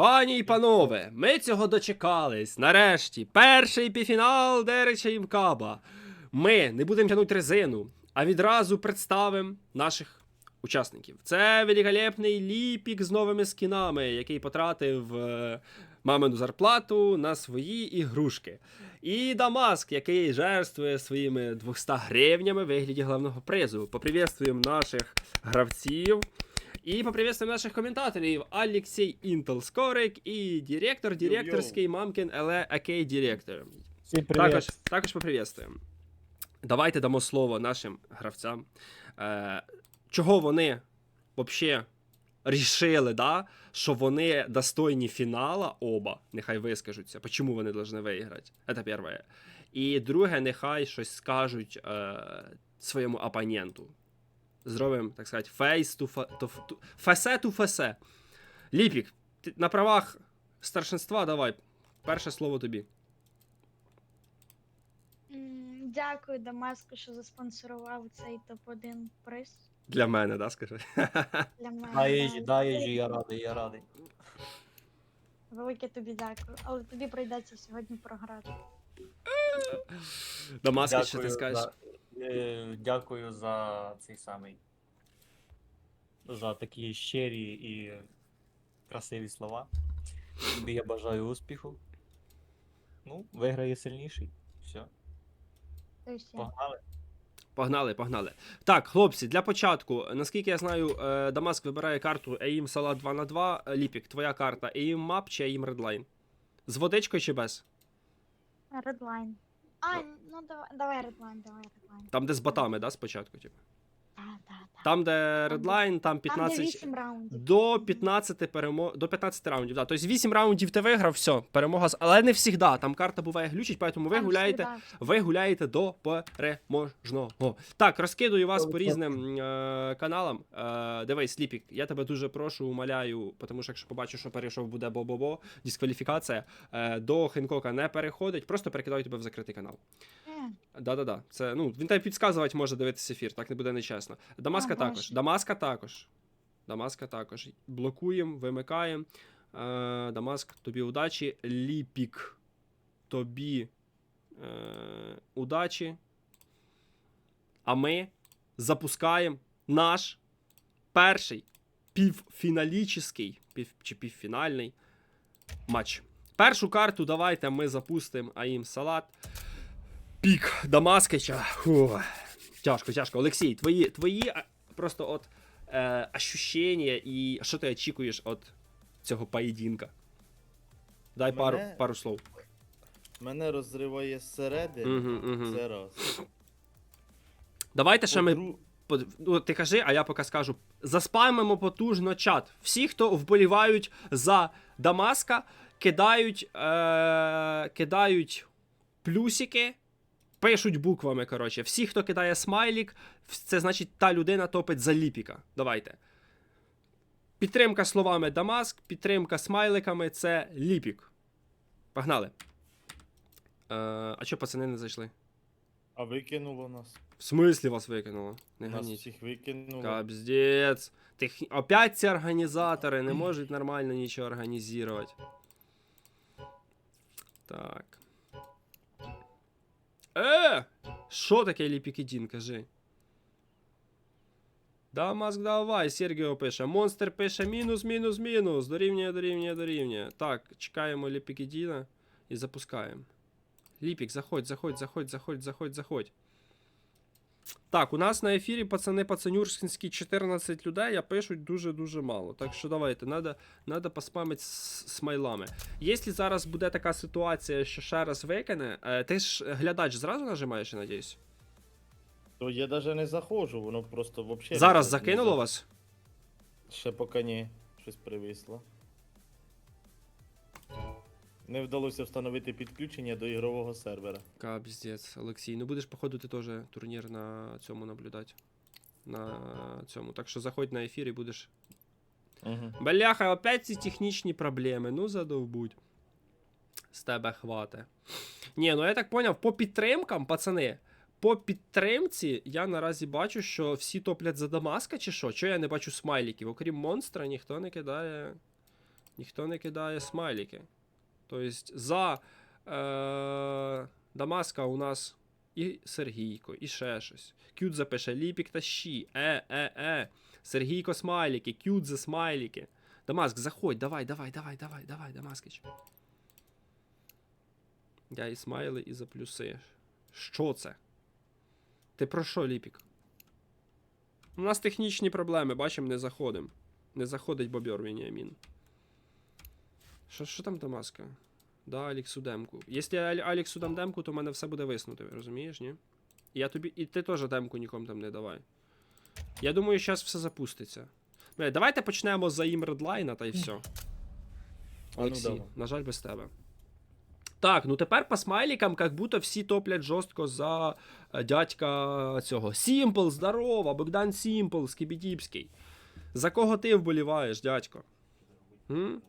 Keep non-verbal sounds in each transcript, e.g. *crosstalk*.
Пані і панове, ми цього дочекались. Нарешті, перший півфінал Дереча і Мкаба. Ми не будемо тягнути резину, а відразу представимо наших учасників. Це великолепний ліпік з новими скінами, який потратив е, мамину зарплату на свої ігрушки. І Дамаск, який жертвує своїми 200 гривнями в вигляді головного призу. Поприветствуємо наших гравців. І поприветствуємо наших коментаторів Алексей Інтел Скорик і директор директорський Мамкін Еле Акей Директор. Всім привіт. Також, також поприветствуємо. Давайте дамо слово нашим гравцям. Е, чого вони взагалі рішили, да, що вони достойні фінала оба, нехай вискажуться, чому вони повинні виграти. Це перше. І друге, нехай щось скажуть е, своєму опоненту. Зробимо, так сказати, фейс ту фесе ту фесе. Ліпік, ти на правах старшинства давай. Перше слово тобі. Дякую Дамаску, що заспонсорував цей топ-1 приз Для мене, да, скажи? *laughs* для мене. Да, їжі, да, їжі, я радий, я радий. Велике тобі дякую. Але тобі прийдеться сьогодні програти. Дамаска, що ти скажеш? е, Дякую за цей самий. За такі щирі і красиві слова. Тобі я бажаю успіху. Ну, виграє сильніший. Все, погнали. Погнали, погнали. Так, хлопці, для початку, наскільки я знаю, е, Дамаск вибирає карту AIM Салат 2 на 2 Ліпік, твоя карта AIM Map чи AIM Redline? З водичкою чи без? Редлайн. А, ну давай, давай редлайн, давай редлайн. Там, де з ботами, да, спочатку, типу. Там, де Там, де- Redline, там Там де 15. 8 раундів. До 15 перемо... до 15 раундів, да. Тобто 8 раундів ти виграв, все, перемога з. Але не завжди. Там карта буває глючить, поэтому ви Там гуляєте. всегда. Ви гуляєте до переможного. Так, розкидую вас по різним е, каналам. Е, дивись, Ліпік, я тебе дуже прошу, умоляю, тому що якщо побачу, що перейшов буде бо-бо-бо, дискваліфікація. Е, до Хенкока не переходить, просто перекидаю тебе в закритий канал. Е, Да-да-да. Це, ну, він тебе підказувати може дивитися ефір, так не буде нечесно. Дамаска А, також. Дамаска також. Дамаска також. Блокуємо, вимикаємо. Е, Дамаск, тобі удачі. Ліпік. Тобі е, удачі. А ми запускаємо наш перший півфіналічний, пів, чи півфінальний матч. Першу карту давайте ми запустимо Аїм Салат. Пік Дамаскича. Фу. Тяжко, тяжко. Олексій, твої, твої просто от е, ощущення і що ти очікуєш від цього поєдинка? Дай пару, Мене- пару слов. Мене розриває зсередини. Угу, угу. Це раз. Давайте ще ми. Ну, ти кажи, а я поки скажу. Заспамимо потужно чат. Всі, хто вболівають за Дамаска, кидають, е, кидають плюсики, пишуть буквами. Коротше. Всі, хто кидає смайлік, це значить та людина топить за ліпіка. Давайте. Підтримка словами Дамаск, підтримка смайликами це ліпік. Погнали. Е, а чого пацани не зайшли? А викинуло нас. В смислі вас викинуло? Не Нас ганіть. всіх викинуло. Капздец. Тех... Опять ці організатори не *clears throat* можуть нормально нічого організувати. Так. Е! Що таке Ліпікідін, кажи? Да, Маск, давай, Сергіо пише. Монстр пише мінус, мінус, мінус. Дорівнює, дорівнює, дорівнює. Так, чекаємо Ліпікідіна і запускаємо. Ліпік, заходь, заходь, заходь, заходь, заходь, заходь. Так, у нас на ефірі пацани пацанюрські 14 людей, а пишуть дуже-дуже мало. Так що давайте, надо, надо поспамити з смайлами. Якщо зараз буде така ситуація, що ще раз викине, е, ти ж глядач зразу нажимаєш, я надіюсь? То я навіть не заходжу, воно просто взагалі. Зараз закинуло вас? Ще поки ні. Щось привисло. Не вдалося встановити підключення до ігрового сервера. Капздець, Олексій. Ну будеш, походу, ти теж турнір на цьому наблюдати. На цьому. Так що заходь на ефір і будеш Угу. Бляха, опять ці технічні проблеми. Ну задовбудь. З тебе хвате. Ні, ну я так поняв, по підтримкам, пацани. По підтримці я наразі бачу, що всі топлять за Дамаска чи що? Чого я не бачу смайліків? Окрім монстра, ніхто не кидає Ніхто не кидає смайлики. Тобто за е, Дамаска у нас і Сергійко, і ще щось. Кют запише Ліпік та щі. Е, е, е. Сергійко смайлики, кют за смайлики. Дамаск, заходь, давай, давай, давай, давай, давай, Дамаскич. Я і смайли, і заплюси. Що це? Ти про що, Ліпік? У нас технічні проблеми, бачимо, не заходимо. Не заходить бобер Веніамін. Що, що там Дамаска? Да, Аліксу демку. Якщо я Аліксу дам демку, то в мене все буде виснути, розумієш, ні? І я тобі. І ти теж демку нікому там не давай. Я думаю, зараз все запуститься. Бля, давайте почнемо за їм редлайна та й все. Ну Олексій, на жаль, без тебе. Так, ну тепер по смайлікам, як будто всі топлять жорстко за е, дядька цього. Сімпл, здорово, Богдан Сімпл, Скібідіпський. За кого ти вболіваєш, дядько? М?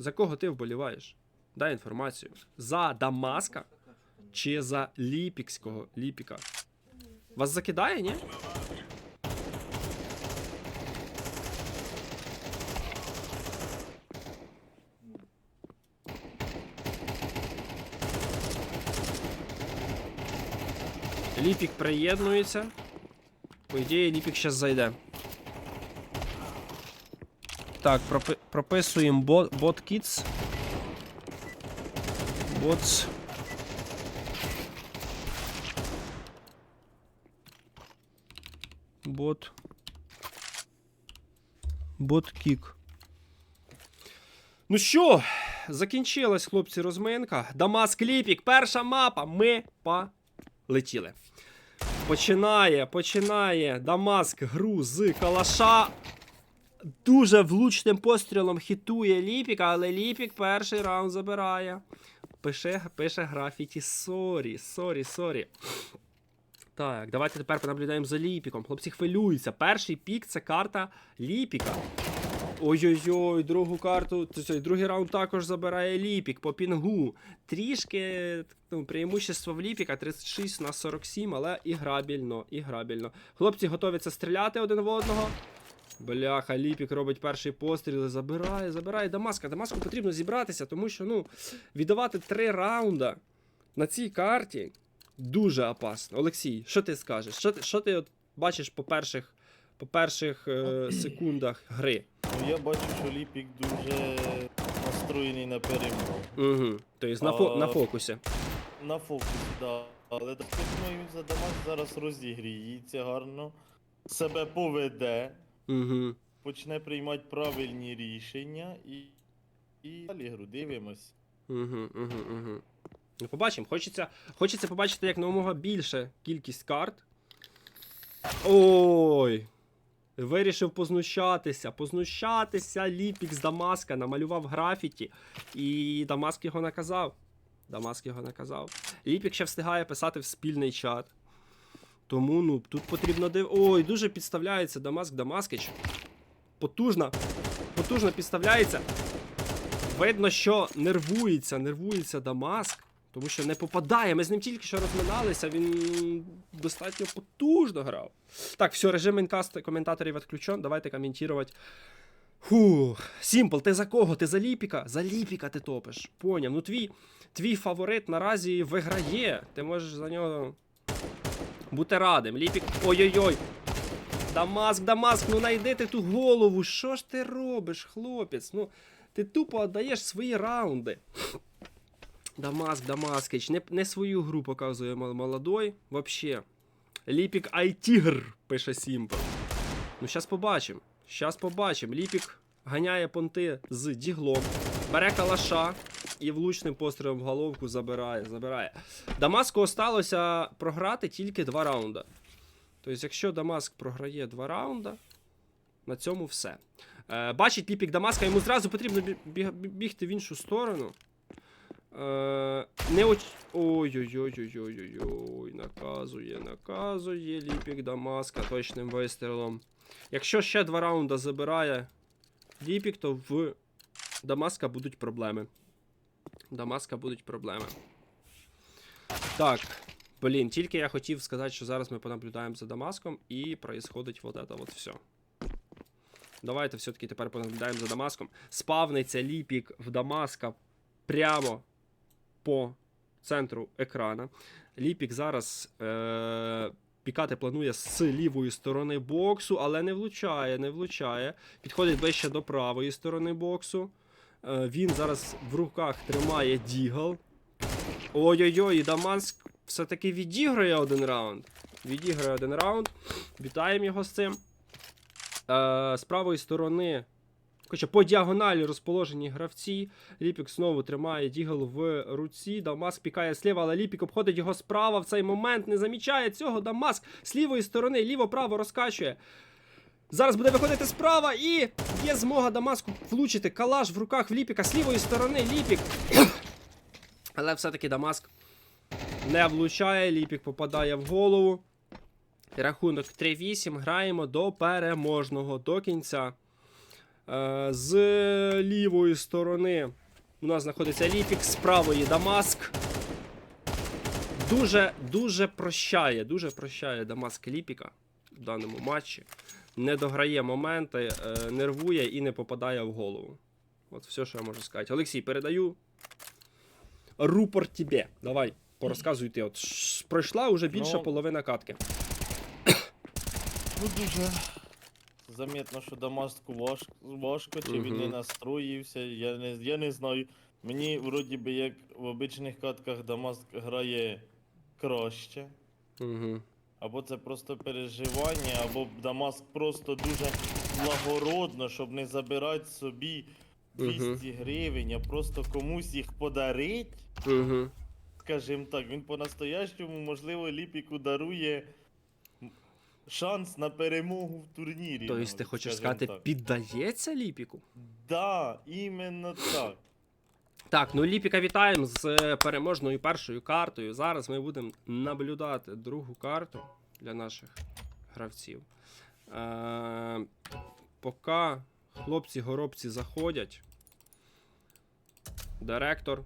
За кого ти вболіваєш? Дай інформацію. За Дамаска чи за Ліпікського Ліпіка? Вас закидає, ні? Ліпік приєднується. По ідеї, Ліпік зараз зайде. Так, пропи- прописуємо бот, бот kids. Bots. Бот. Бот кік. Ну що, закінчилась, хлопці, розминка. Дамаск Ліпік, перша мапа. Ми полетіли. Починає, починає Дамаск гру з калаша. Дуже влучним пострілом хітує Ліпіка, але Ліпік перший раунд забирає. Пише, пише графіті сорі, сорі, сорі. Так, давайте тепер понаблюдаємо за Ліпіком. Хлопці хвилюються. Перший пік це карта Ліпіка. Ой-ой-ой, другу карту, другий раунд також забирає Ліпік по пінгу. Трішки ну, преимущество в Ліпіка 36 на 47, але іграбільно, іграбільно. Хлопці готовяться стріляти один в одного. Бляха, Ліпік робить перший постріл, забирає, забирає Дамаска. Дамаску потрібно зібратися, тому що ну, віддавати три раунда на цій карті дуже опасно. Олексій, що ти скажеш? Що ти, що ти от бачиш по перших, по перших е, секундах гри? Ну, я бачу, що Ліпік дуже настроєний на перемогу. Угу. Тобто на, фо, на фокусі. На фокусі, так. Але так думаю, за Дамас зараз розігріється гарно, себе поведе, Угу. почне приймати правильні рішення і. І далі гру дивимось. Угу, угу, угу. Ну, побачимо. Хочеться, хочеться побачити як намога більше кількість карт. Ой! Вирішив познущатися, познущатися. Ліпік з Дамаска намалював графіті, і Дамаск його наказав. Дамаск його наказав. Ліпік ще встигає писати в спільний чат. Тому ну, тут потрібно див. Ой, дуже підставляється Дамаск Дамаскич. Потужно. Потужно підставляється. Видно, що нервується, нервується Дамаск, тому що не попадає. Ми з ним тільки що розминалися, він достатньо потужно грав. Так, все, режим інкаст коментаторів відключен. Давайте коментувати. Фух, Сімпл, ти за кого? Ти за Ліпіка? За Ліпіка ти топиш. Поняв. Ну твій, твій фаворит наразі виграє. Ти можеш за нього бути радим. Ліпік. Ой-ой-ой. Дамаск, Дамаск, ну найди ти ту голову. Що ж ти робиш, хлопець? Ну, ти тупо віддаєш свої раунди. Дамаск, Дамаскич, не, не свою гру показує мол- молодой. Вообще. Ліпік Айтігр, пише Сімпл. Ну, щас побачимо. Щас побачимо. Ліпік ганяє понти з діглом, бере калаша і влучним пострілом в головку забирає. забирає. Дамаску осталося програти тільки два раунда. Тобто, якщо Дамаск програє два раунда, на цьому все. Е, бачить Ліпік Дамаска, йому зразу потрібно бі- біг- бігти в іншу сторону. Е, не оч... Ой-ой-ой-ой-ой-ой. Наказує, наказує Ліпік Дамаска точним вистрілом. Якщо ще два раунда забирає Ліпік, то в Дамаска будуть проблеми. Дамаска будуть проблеми. Так. Блін, тільки я хотів сказати, що зараз ми понаблюдаємо за Дамаском і происходить вот это вот все. Давайте все-таки тепер понаблюдаємо за Дамаском. Спавниться ліпік в Дамаска прямо по центру екрана. Ліпік зараз е- пікати планує з лівої сторони боксу, але не влучає, не влучає. Підходить ближче до правої сторони боксу. Е, він зараз в руках тримає Дігл. Ой-ой-ой, і Дамаск все-таки відіграє один раунд. Відіграє один раунд. Вітаємо його з цим. Е, з правої сторони. Хоча по діагоналі розположені гравці. Ліпік знову тримає Дігл в руці. Дамаск пікає зліва, але Ліпік обходить його справа в цей момент. Не замічає цього. Дамаск з лівої сторони, ліво-право розкачує. Зараз буде виходити справа і є змога Дамаску влучити калаш в руках в Ліпіка з лівої сторони. Ліпік. *coughs* Але все-таки Дамаск не влучає. Ліпік попадає в голову. Рахунок 3-8. Граємо до переможного до кінця. Е, З лівої сторони у нас знаходиться Ліпік, з правої Дамаск. Дуже, дуже прощає, дуже прощає Дамаск Ліпіка в даному матчі. Не дограє моменти, е, нервує і не попадає в голову. От все, що я можу сказати. Олексій, передаю. Рупор тебе. Давай, порозказуй ти. От пройшла вже більше Ну, половина катки. Ну дуже заметно, що Дамаску важко, важко чи він не настроївся. Я не, я не знаю. Мені вроді би як в обичних катках Дамаск грає краще. Угу. Або це просто переживання, або Дамаск просто дуже благородно, щоб не забирати собі 200 гривень, а просто комусь їх подарить. Угу. Скажімо так, він по-настоящому, можливо, Ліпіку дарує шанс на перемогу в турнірі. Тобто, навіть, ти хочеш скажімо сказати, так. піддається Ліпіку? Да, іменно так. Так, ну Ліпіка вітаємо з е, переможною першою картою. Зараз ми будемо наблюдати другу карту для наших гравців. Е, поки хлопці-горобці заходять. Директор.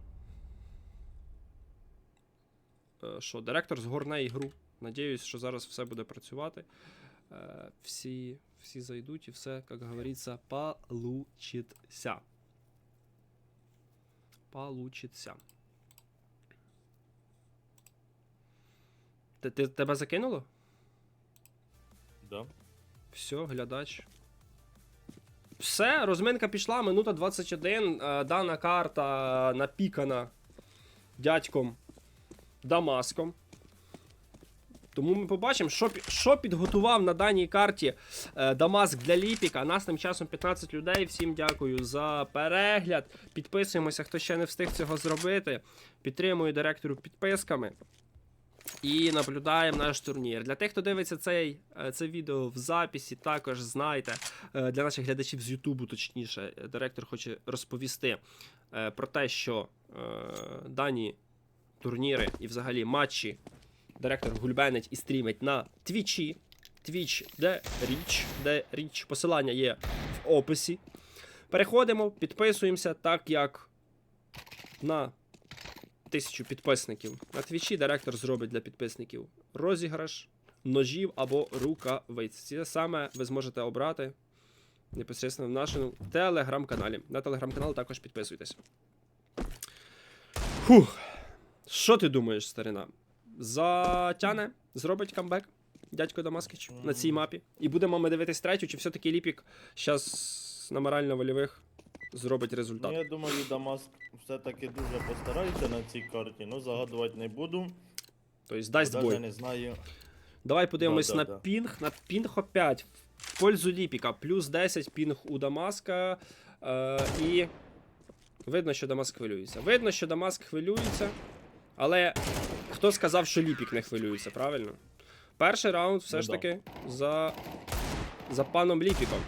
Е, що, директор згорне ігру. Надіюсь, що зараз все буде працювати. Е, всі, всі зайдуть і все, як говориться, получиться получится. Ти, ти, тебе закинуло? Да. Все, глядач. Все, розминка пішла, минута 21. е, Дана карта напікана дядьком Дамаском. Тому ми побачимо, що, що підготував на даній карті е, Дамаск для Ліпіка. Нас тим часом 15 людей. Всім дякую за перегляд. Підписуємося, хто ще не встиг цього зробити. Підтримую директору підписками. І наблюдаємо наш турнір. Для тих, хто дивиться цей, е, це відео в записі, також знайте, е, для наших глядачів з Ютубу, точніше, директор хоче розповісти про те, що дані турніри і взагалі матчі директор гульбенить і стрімить на Твічі. Твіч, де річ, де річ. Посилання є в описі. Переходимо, підписуємося, так як на тисячу підписників. На твічі директор зробить для підписників розіграш ножів або рукавиць. Це саме ви зможете обрати непосередньо в нашому телеграм-каналі. На телеграм-канал також підписуйтесь. Фух. Що ти думаєш, старина? Затяне, зробить камбек дядько Дамаскич на цій мапі. І будемо ми дивитись третю, чи все-таки Ліпік зараз на морально-вольових зробить результат. Ну, я думаю, Дамаск все-таки дуже постарається на цій карті, ну загадувати не буду. Тобто дасть бой. не знаю. Давай подивимось Да, да, на да. пінг. На пінг опять. В пользу Ліпіка. Плюс 10 пінг у Дамаска. Е, і видно, що Дамаск хвилюється. Видно, що Дамаск хвилюється. Але хто сказав, що Ліпік не хвилюється, правильно? Перший раунд все Ну ж таки за, за паном Ліпіком.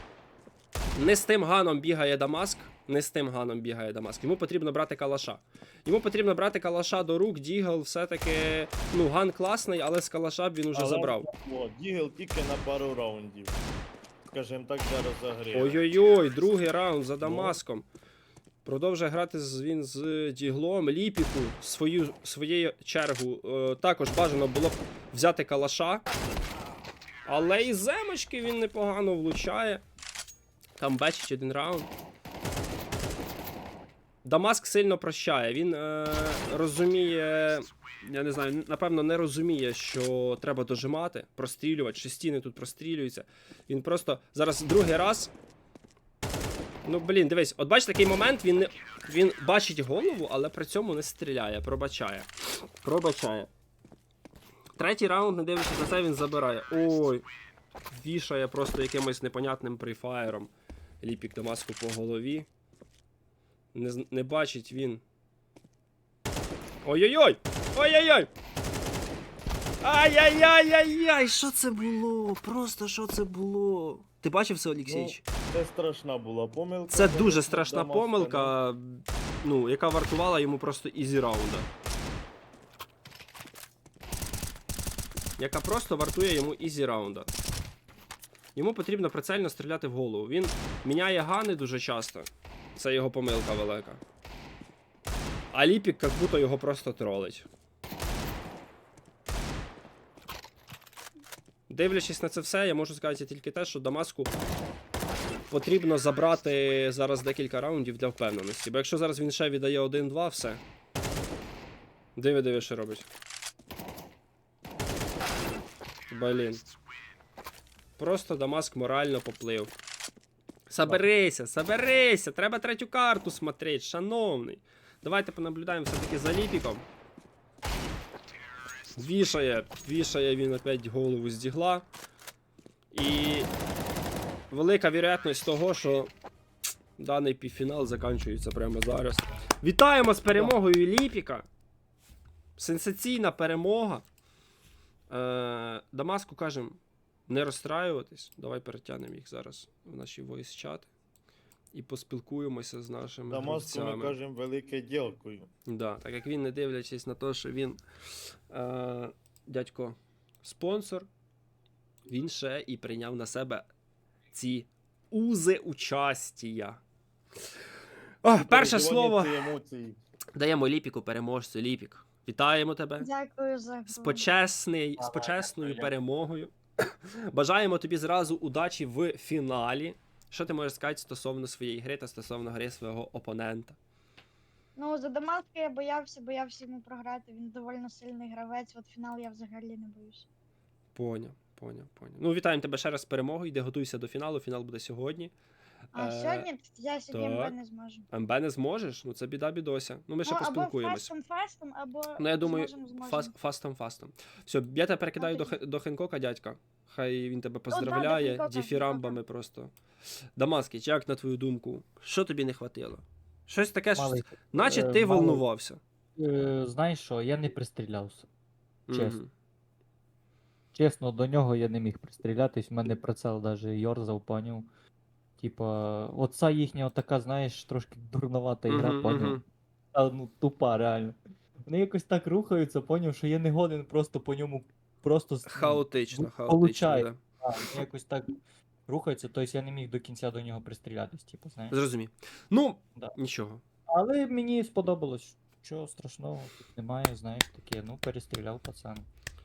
Не з тим ганом бігає Дамаск. Не з тим ганом бігає Дамаск. Йому потрібно брати калаша. Йому потрібно брати калаша до рук. Дігл все-таки. Ну, ган класний, але з калаша б він уже Але, забрав. О, Дігл тільки на пару раундів. Скажімо так, для розогріву. Ой-ой-ой, другий раунд за Дамаском. Продовжує грати він з Діглом. Ліпіку свою, своєю чергу е, також бажано було б взяти калаша. Але і земочки він непогано влучає. Там бачить один раунд. Дамаск сильно прощає. Він е, розуміє. Я не знаю, напевно, не розуміє, що треба дожимати, прострілювати, що стіни тут прострілюються. Він просто зараз другий раз. Ну, блін, дивись, от бачиш такий момент, він не. Він бачить голову, але при цьому не стріляє, пробачає. Пробачає. Третій раунд, не дивлячись на це, він забирає. Ой. Вішає просто якимось непонятним префаєром. Ліпік Дамаску по голові. Не, не бачить він. Ой-ой-ой! Ой-ой-ой! Ай-яй-яй-яй-яй! Що це було? Просто що це було? Ти бачив це, Олексійович? Це страшна була помилка. Це дуже страшна Дамаска, помилка, ну, яка вартувала йому просто ізі раунда. Яка просто вартує йому ізі раунда. Йому потрібно прицельно стріляти в голову. Він міняє гани дуже часто. Це його помилка велика. А Ліпік як будто його просто тролить. Дивлячись на це все, я можу сказати тільки те, що Дамаску потрібно забрати зараз декілька раундів для впевненості. Бо якщо зараз він ще віддає 1-2, все. Диви, диви, що робить. Блін. Просто Дамаск морально поплив. Соберися, соберися! Треба третю карту смотреть, шановний. Давайте понаблюдаємо все-таки за ліпіком. Вішає, вішає він опять голову з дігла. І велика вірогідність того, що даний півфінал закінчується прямо зараз. Вітаємо з перемогою Ліпіка. Сенсаційна перемога. Е, Дамаску кажемо не розстраюватись. Давай перетягнемо їх зараз в наші voice-чати. І поспілкуємося з нашими Дамаску ми гравцями. кажемо велике дякую. Да, так як він, не дивлячись на те, що він е, дядько спонсор, він ще і прийняв на себе ці узи участія. О, перше слово ці емоції. даємо Ліпіку переможцю. Ліпік. Вітаємо тебе Дякую за з, почесний, з почесною перемогою. *clears throat* Бажаємо тобі зразу удачі в фіналі. Що ти можеш сказати стосовно своєї гри та стосовно гри свого опонента? Ну, за Дамаска я боявся, боявся йому програти. Він доволі сильний гравець, от фінал я взагалі не боюсь. Поняв, поняв, поняв. Ну, вітаємо тебе ще раз з перемогою. Йди готуйся до фіналу. Фінал буде сьогодні. А Е, сьогодні я сьогодні так. МБ не зможу. МБ не зможеш? Ну це біда бідося. Ну ми ще ну, або фастом фастом, або Ну, я думаю. Фас, фастом, фастом. Все, я тебе перекидаю до, Окей. До Хенкока, дядька. Хай він тебе да, до поздравляє Хенкока, діфірамбами просто. Дамаскіч, як на твою думку? Що тобі не хватило? Щось таке, що- наче е, ти малий. волнувався. е, знаєш що, я не пристрілявся. чесно. Мгм. Чесно, до нього я не міг пристрілятись, в мене прицел даже йорзав, поняв. Типа, оця їхня така, знаєш, трошки дурновата ігра, Мгм, поняв. мгм. Та, ну, тупа, реально. Вони якось так рухаються, поняв, що я не годен просто по ньому просто Хаотично, ну, хаотично. Да. а, вони якось так рухаються, тобто я не міг до кінця до нього пристрілятись, типу, знаєш. Зрозумів. Ну, Да. нічого. Але мені сподобалось. Чого страшного тут немає, знаєш, таке, ну перестріляв пацан.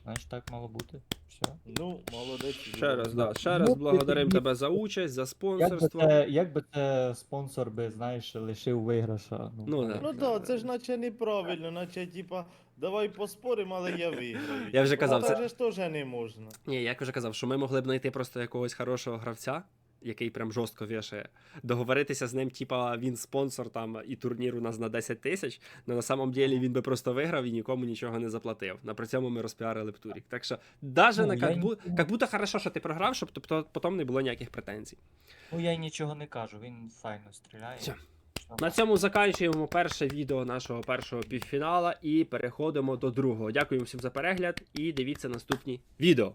Знаєш, так мало бути. Все. Ну, молодець. Ще раз, да. Ще раз Ну, благодарим тоді- тебе за участь, за Як би, спонсорство. це, як би це спонсор би, знаєш, лишив виграша. Ну, Ну, да. Ну так, це ж наче неправильно, наче типа, давай поспоримо, але я виграю. Я вже казав, так це- же ж теж не можна. Ні, як вже казав, що ми могли б знайти просто якогось хорошого гравця, який прям жорстко вішає, договоритися з ним, типа він спонсор там і турнір у нас на 10 тисяч, але на самом ділі він би просто виграв і нікому нічого не заплатив. На при цьому ми розпіарили б турік. Так що, даже Ну, на я бу... нікому- как будто хорошо, що ти програв, щоб тобто потім не було ніяких претензій. Ну я й нічого не кажу, він файно стріляє. Все. На цьому закінчуємо перше відео нашого першого півфінала і переходимо до другого. Дякую всім за перегляд і дивіться наступні відео.